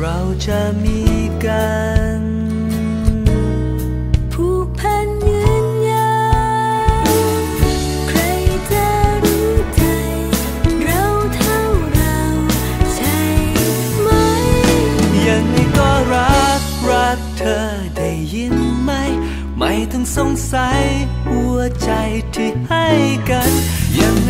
เราจะมีกันผูกพันยืนยาวใครจะรู้ใจ เราเท่าเราใช่ไหม ยังไงก็รักรักเธอได้ยินไหม ไม่ต้องสงสัยหัวใจที่ให้กันยัง